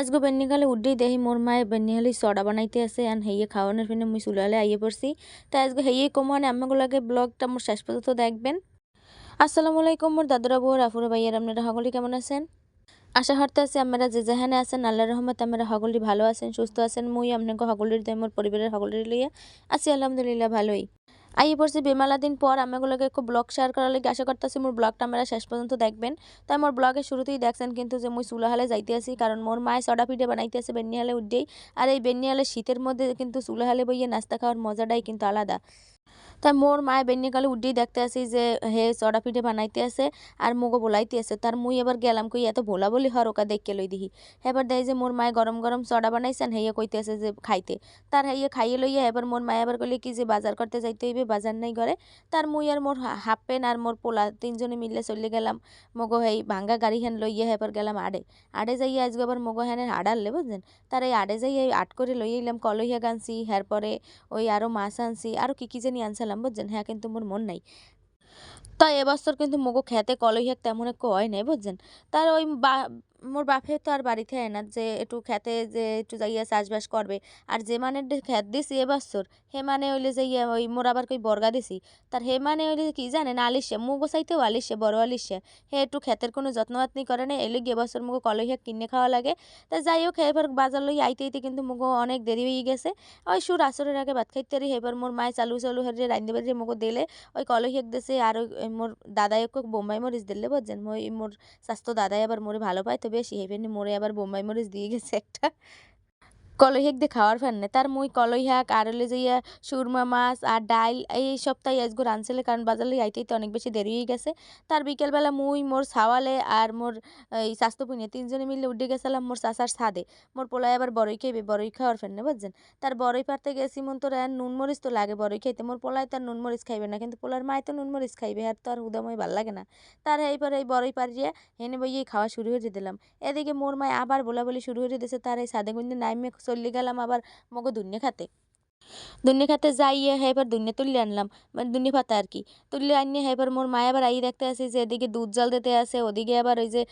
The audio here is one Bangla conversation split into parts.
আজকে বেন্নিকালে উঠেই দেখি মোর মায়ে বেন্নিহালি সডা বানাইতে আছে আর হেয়ে খাওয়ানোর ফিনে মুই চুলালে আইয়ে পড়ছি। তাই আজকে হেয়ে কমান আমাগুলাকে ব্লগটা মোর শেষ পর্যন্ত দেখবেন। আসসালামু আলাইকুম মোর দাদুরা বউ, রাফুরা ভাইয়ার, আপনারা সকলে কেমন আছেন? আশা করতে আছি আপনারা যে যেখানে আছেন আল্লাহ রহমত আমরা সকলে ভালো আছেন, সুস্থ আছেন। মুই আপনাকে সকলের মোর পরিবারের সকলের লইয়া আছি, আলহামদুলিল্লাহ ভালোই। আইয়ে পড়ছি বেমালা দিন পর। আমি আমাগুলোকে একটু ব্লগ শেয়ার করার লাগে। আশা করতেছি মোর ব্লগটা আমরা শেষ পর্যন্ত দেখবেন। তাই মোর ব্লগের শুরুতেই দেখছেন কিন্তু যে মুই চুলাহালে যাইতে আসি কারণ মোর মায়ের সডা পিঠে বানাইতে আসে বেনিয়ালে উঠেই আর এই বেনিয়ালে শীতের মধ্যে কিন্তু চুলাহালে বইয়ে নাস্তা খাওয়ার মজাটাই কিন্তু আলাদা। তাই মোর মায়ে বেন্নিকালে উঠেই দেখতে আসি যে হে চড়া পিঠে বানাইতে আছে আর মুগো বলাইতে আছে। তার মুই এবার গেলাম কই এত ভোলা বলি হর ওকা দেখকে লই দিহি। এবার দেয় যে মোর মায়ে গরম গরম চড়া বানাইছেন হেয়ে কইতে আছে যে খাইতে। তার হেয়ে খাইয়ে লইয়া এবার মোর মায়ে আবার কইলে কি যে বাজার করতে যাইতে হইবে বাজার নাই ঘরে তার মুই আর মোর হাফ প্যান্ট আর মোর পোলা তিনজনে মিলে চলে গেলাম। মগো হেই ভাঙ্গা গাড়ি হ্যান লইয়া এবার গেলাম আড়ে আড়ে যাইয়া আজকে আবার মগো হ্যানের আড়ালে বুঝলেন তার এই আড়ে যাইয়া আট করে লইয়া এলাম কলইয়া গানছি হ্যার পরে ওই আরও মাছ আনছি আরও কি কি জানি আনছিলাম বুঝছেন? হ্যাঁ কিন্তু মোর মন নাই। তাই এবছর কিন্তু মগো খেতে কলই হেক তেমন একটু হয় নাই, বুঝছেন? তার ওই মোর বাপে তো আর বাড়িতে হয় না, যে একটু খেতে যে একটু যাইয়া চাষবাস করবে। আর যে মানে খেত দিছি এবছর হে মানে হইলে যে ইয়ে ওই মোর আবার কই বর্গা দিছি। তার হে মানে হইলে কি জানেন আলিশে মুগো চাইতেও আলিশে, বড় আলিশে। হে একটু খেতের কোনো যত্ন আত্নি করে না এলে গিয়ে এবছর মুগো শাক কিনে খাওয়া লাগে। তা যাই হোক, এবার বাজার লই আইতে আইতে কিন্তু মুগো অনেক দেরি হয়ে গেছে। ওই সুর আসরের আগে ভাত খাইতে রি, এবার মোর মায়ে চালু চালু হেরে রান্ধতে বাড়ি মুগো দিলে। ওই কলই শাক দিছে, আর ওই মোর দাদাই বোম্বাই মরিচ দিলে বুঝছেন মই মোর স্বাস্থ্য দাদাই আবার মোরে ভালো পায় তো বেশি হেভেন মোড়ে আবার বোম্বাই মরিচ দিয়ে গেছে একটা। কলই শাক দিয়ে খাওয়ার ফ্যান তার মুই কলই শাক আর হলে যাইয়া সুরমা মাছ আর ডাইল এই সপ্তাহে আজগো রানছিলে কারণ বাজারে আইতেই তো অনেক বেশি দেরি হয়ে গেছে। তার বিকেলবেলা মুই, মোর সাওয়ালে আর মোর, এই স্বাস্থ্য পুনিয়ে তিনজনে মিলে উঠে গেছিলাম মোর চাষার ছাদে। মোর পোলায় আবার বড়ই খাইবে বড়ই খাওয়ার ফ্যান বুঝছেন? তার বড়ই পারতে গেছি মন তোর আর নুন মরিচ তো লাগে বড়ই খাইতে। মোর পোলায় তার নুন মরিচ খাইবে না, কিন্তু পোলার মায় তো নুন মরিচ খাইবে আর তো আর উদাময় ভালো লাগে না। তার এইবার এই বড়ই পারিয়ে হেনে বইয়ে খাওয়া শুরু হয়ে দিলাম। এদিকে মোর মায় আবার বলা বলি শুরু হয়ে দিয়েছে তার এই সাদে গুন্দে নাইমে চলে গেলাম আবার মগো দুনিয়া খাতে। দুনিয়া খাতে যাইয়ে এবার দুনিয়া তুললে আনলাম। মানে দুনিয়া পাতা আর কি। তুললে আনিয়ে এবার মোর মায় আবার আই দেখতে আসে যে এদিকে দুধ জল দিতে আসে, ওদিকে আবার ওই যে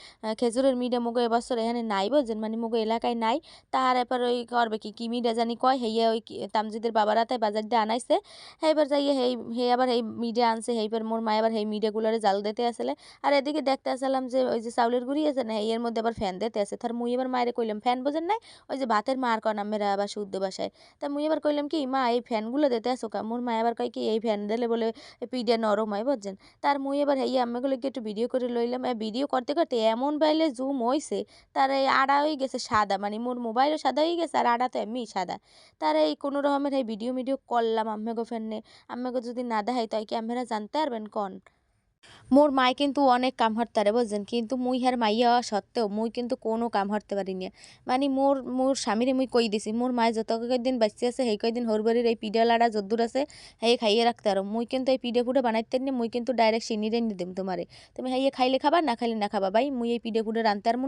খেজুরের মিডে মগো এবছর এখানে নাই বুঝছেন? মানে মগো এলাকায় নাই। তাহার এবার ওই করবে কি কি মিডে জানি কয় হেয়ে ওই তামজিদের বাবারা তাই বাজার দিয়ে আনাইছে। এবার যাইয়ে হেই, হে আবার এই মিডে আনছে এইবার মোর মায় আবার এই মিডেগুলোরে জাল দিতে আসলে। আর এদিকে দেখতে আসলাম যে ওই যে চাউলের গুড়ি আছে না এর মধ্যে আবার ফ্যান দিতে আছে তার মুই এবার মায়ের কইলাম, ফ্যান বোঝেন নাই? ওই যে ভাতের মার কন মেরা আবার শুদ্ধ বাসায়? তা মুই এবার কইলাম কি, মা এই ফ্যানগুলো দিতে আসো কা, মোর মা আবার কয় কি, এই ফ্যান দিলে বলে পিঠে নরম হয় বুঝছেন? তার মুই এবার এই আম্মাগুলোকে একটু ভিডিও করে লইলাম। ভিডিও করতে করতে এমন বাইলে জুম হইছে, তার এই আড়া হয়ে গেছে সাদা মানে মোর মোবাইলও সাদা হয়ে গেছে আর আড়া তো এমনি সাদা। তার এই কোনো রকমের এই ভিডিও মিডিও করলাম আম্মাগো ফ্যানে। আম্মাগো যদি না দেখাই তাই কি আপনারা জানতে পারবেন, কন? মোর মায় কিন্তু অনেক কাম হারতারে বুঝছেন? কিন্তু মুই হার মাইয়া সত্ত্বেও মুই কিন্তু কোনো কাম হারতে পারি না। মানে মোর মোর স্বামীরে মুই কই দিছি, মোর মায় যত কয়দিন বাঁচতে আছে, সেই কয়দিন হোর বাড়ির এই পিঠা লাড়া যদ্দুর আছে হেই খাইয়ে রাখতে আরও। মুই কিন্তু এই পিঠে ফুটে বানাইতে নি, মুই কিন্তু ডাইরেক্ট চিনিরে নিয়ে দিম তোমারে। তুমি হাইয়ে খাইলে খাবা, না খাইলে না খাবা। ভাই, মুই এই পিঠে ফুটে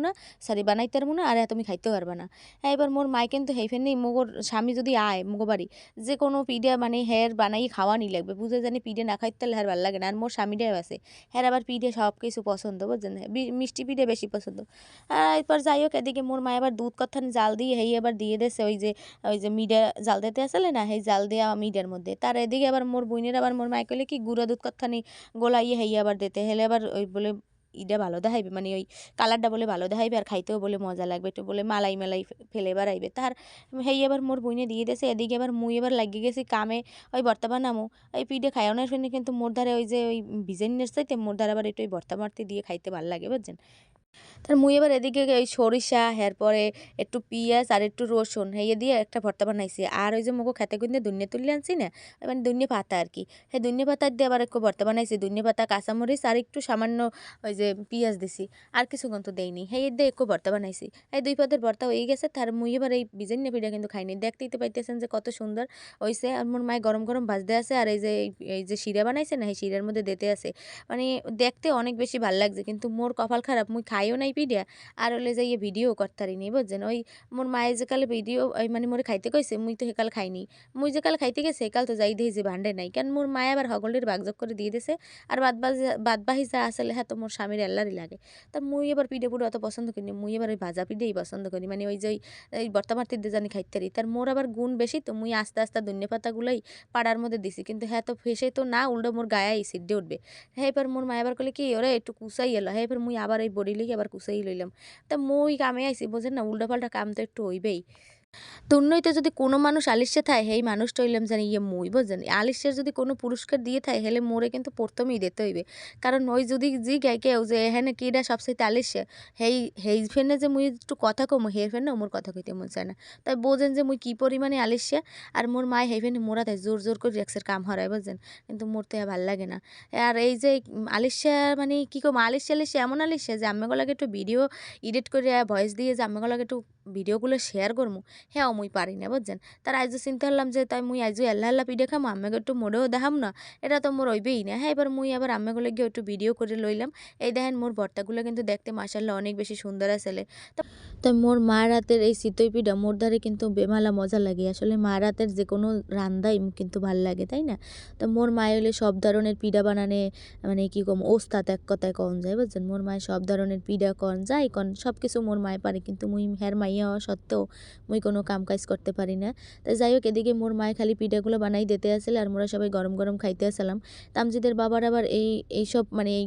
না, সরি, বানাইতে পারব না, আর তুমি খাইতে পারবা না। হ্যাঁ এবার মোর মায় কিন্তু হেই ফেন মোগর স্বামী যদি আয় মুগো বাড়ি, যে কোনো পিঠে মানে হের বানাই খাওয়া নি লাগবে। বুঝে জানি পিঠে না খাইতে হের ভালো লাগে না, আর মোর স্বামীটাও আছে। হ্যাঁ আবার পিঠে সব কিছু পছন্দ বুঝছেন মিষ্টি পিঠে বেশি পছন্দ। আর এরপর যাই হোক, এদিকে মোর মা এবার দুধ কথান জাল দিয়ে হেই এবার দিয়ে দেছে ওই যে ওই যে মিডে জাল দিতে আসলে না সেই জাল দেওয়া মিডের মধ্যে। তার এদিকে আবার মোর বইনের আবার মোর মায় কলে কি, গুঁড়া দুধ কথানি গোলাইয়ে হেই আবার দিতে। হেলে আবার ওই বলে ইটা ভালো দেখাইবে মানে ওই কালারটা বলে ভালো দেখাইবে আর খাইতেও বলে মজা লাগবে, একটু বলে মালাই মালাই ফেলে বেড়াইবে। তার হেই এবার মোর বইনে দিয়ে দিয়েছে এদিকে এবার মুই এবার লাগিয়ে গেছি কামে, ওই বর্তমান আমো, ওই পিঠে না শুনে, কিন্তু মোর ধারে ওই যে ওই ভিজেন চাইতে মোর ধারে আবার একটু ওই বর্তা মারতে দিয়ে খাইতে ভালো লাগে, বুঝছেন? তার মুই এবার এদিকে ওই সরিষা এরপরে একটু পিঁয়াজ আর একটু রসুন হেয়ে দিয়ে একটা ভর্তা বানাইছি। আর ওই যে মুখো খেতে কিন্তু দুনিয়া তুলে আনছি না মানে দুনিয়া পাতা আর কি। সেই দুনিয়া পাতা দিয়ে আবার একটু ভর্তা বানাইছি দুনিয়া পাতা, কাঁচামরিচ আর একটু সামান্য ওই যে পিঁয়াজ দিছি। আর কিছু কিন্তু দেয়নি হেয়ে দিয়ে একটু ভর্তা বানাইছি। এই দুই পাতের ভর্তা হয়ে গেছে, তার মুই এবার এই বিজেন পিঠা কিন্তু খাইনি। দেখতেই তো পাইতেছেন যে কত সুন্দর হয়েছে আর মোর মায় গরম গরম ভাজতে আছে, আর এই যে এই যে শিরা বানাইছে না এই শিরার মধ্যে দিতে আছে। মানে দেখতে অনেক বেশি ভালো লাগছে, কিন্তু মোর কপাল খারাপ, মুই খাইও নাই পিডিয়া। আর হলে যাইয়ে ভিডিও করতারি নি বুঝছেন ওই মোর মায়ে যে কালে ভিডিও মানে মোরে খাইতে কইছে, মুই তো সেকাল খাইনি। মুই যে কাল খাইতে গেছে সেকাল তো যাই দিয়েছি ভান্ডে নাই। কারণ মোর মায়ে আবার হগলের বাগজগ করে দিয়ে দিছে। আর বাদ বাহি যা আসলে হ্যাঁ তো মোর স্বামীর এল্লারই লাগে। তা মুই এবার পিঠে পুরো অত পছন্দ করি না। মুই এবার ওই ভাজা পিঠেই পছন্দ করি। মানে ওই যে ওই, এই বর্তামার্তিতে জানি খাইতে তার মোর আবার গুণ বেশি তো মুই আস্তে আস্তে ধন্য পাতাগুলোই পাড়ার মধ্যে দিছি। কিন্তু হ্যাঁ তো ফেসে তো না, উল্টো মোর গায়ে সিদ্ধে উঠবে। হ্যাঁ এবার মোর মা এবার কলে কি, ওরে একটু কুসাই এলো। হ্যাঁ এবার মুই আবার এই বড়ি আবার কুসাই লইলাম। তা মই কামে আইছি বোঝেন না উল্টাপাল্টা কাম তো একটু হইবেই। তুন্নইতে যদি কোনো মানুষ আলিশে থায় হেই মানুষটা হইলাম জানি ইয়ে মুই, বুঝছেন? আলিশের যদি কোনো পুরস্কার দিয়ে থায় হেলে মোরে কিন্তু প্রথমেই দিতে হইবে। কারণ ওই যদি জি গাই কেউ যে এখানে কিডা সবসাইতে আলিশে হেই হেই ফেনে যে মুই একটু কথা কমু হের ফেনে মোর কথা কইতে মন চায় না। তাই বোঝেন যে মুই কি পরিমাণে আলিশে আর মোর মায় হেই ফেনে মোরা তাই জোর জোর করে রেক্সের কাম হরায়, বুঝছেন? কিন্তু মোর তো ভালো লাগে না। আর এই যে আলিশা মানে কি কম আলিশে আলিশে এমন আলিশে যে আমি লাগে একটু ভিডিও এডিট করে ভয়েস দিয়ে যে আমি লাগে একটু ভিডিওগুলো শেয়ার করমু হ্যাঁ মুই পারি না, বুঝছেন? তার আইজও চিন্তা করলাম যে, তাই মুই আইজও এল্লা এল্লা পিঠে খাম আম্মাকে একটু মোড়েও দেখাম না। এটা তো মোর হইবেই না। হ্যাঁ এবার মুই আবার আম্মাগুলো গিয়ে একটু ভিডিও করে লইলাম। এই দেখেন, মোর ভর্তাগুলো কিন্তু দেখতে মাসাল্লাহ অনেক বেশি সুন্দর আসলে তাই মোর মার হাতের এই চিতই পিঠা মোর ধারে কিন্তু বেমালা মজা লাগে। আসলে মার হাতের যে কোনো রান্দাই কিন্তু ভালো লাগে, তাই না? তো মোর মায় হলে সব ধরনের পিঠা বানানে মানে কি কম ওস্তাদ এক কথায় কন যায়, বুঝছেন? মোর মায় সব ধরনের পিঠা কন যায় কন সব কিছু মোর মায় পারে। কিন্তু মুই হ্যার মাইয়া হওয়া সত্ত্বেও মুই কোনো কাম কাজ করতে পারি না। তাই যাই হোক এদিকে মোর মায় খালি পিঠাগুলো বানাই দিতে আসলে আর মোরা সবাই গরম গরম খাইতে আসলাম। তামজিদের বাবার আবার এই এইসব মানে এই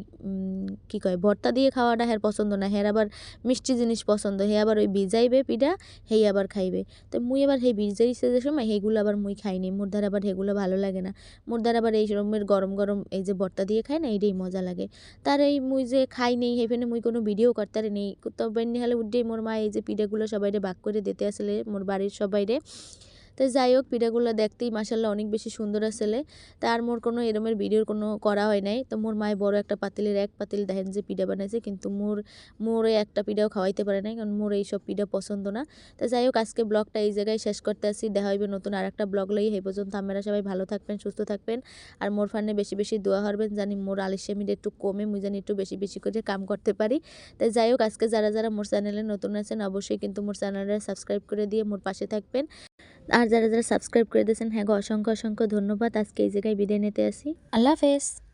কী কয়, ভর্তা দিয়ে খাওয়াটা হ্যার পছন্দ না হ্যার আবার মিষ্টি জিনিস পছন্দ, হে আবার ওই ভিজাইবে পিঠা, হেই আবার খাইবে। তো মুই আবার হেই ভিজাইছে যে সময় হেগুলো আবার মুই খাইনি মোর দ্বারা আবার হেগুলো ভালো লাগে না। মোর দ্বারা আবার এই রকমের গরম গরম এই যে ভর্তা দিয়ে খাই না, এইটাই মজা লাগে। তার এই মুই যে খাই নেই হেফেনে মুই কোনো ভিডিও করতে নেই, তবে বেন্নি হলে উঠেই মোর মা এই যে পিঠাগুলো সবাইরে ভাগ করে দিতে আসলে মোর বাড়ির সবাইরে। তো যাই হোক, পিঠাগুলো দেখতেই মাসাল্লাহ অনেক বেশি সুন্দর আসলে। তার মোর কোনো এরমের ভিডিওর কোনো করা হয় নাই। তো মোর মায়ের বড় একটা পাতিলের এক পাতিল দেখেন যে পিঠা বানাইছে, কিন্তু মোর মোর একটা পিঠাও খাওয়াইতে পারে নাই, কারণ মোর এইসব পিঠা পছন্দ না। তো যাই হোক, আজকে ব্লগটা এই জায়গায় শেষ করতে আসি। দেখা হইবে নতুন আর একটা ব্লগ লই এই পর্যন্ত আপনারা সবাই ভালো থাকবেন, সুস্থ থাকবেন। আর মোর ফান্ডে বেশি বেশি দোয়া হরবেন জানি মোর আলিশামির একটু কমে, মুই জানি একটু বেশি বেশি করে কাম করতে পারি। তাই যাই হোক, আজকে যারা যারা মোর চ্যানেলে নতুন আছেন, অবশ্যই কিন্তু মোর চ্যানেলটা সাবস্ক্রাইব করে দিয়ে মোর পাশে থাকবেন। আর যারা যারা সাবস্ক্রাইব করে দিয়েছেন হ্যাঁ অসংখ্য অসংখ্য ধন্যবাদ। আজকে এই জায়গায় বিদায় নিতে আসি। আল্লাহ হাফেজ।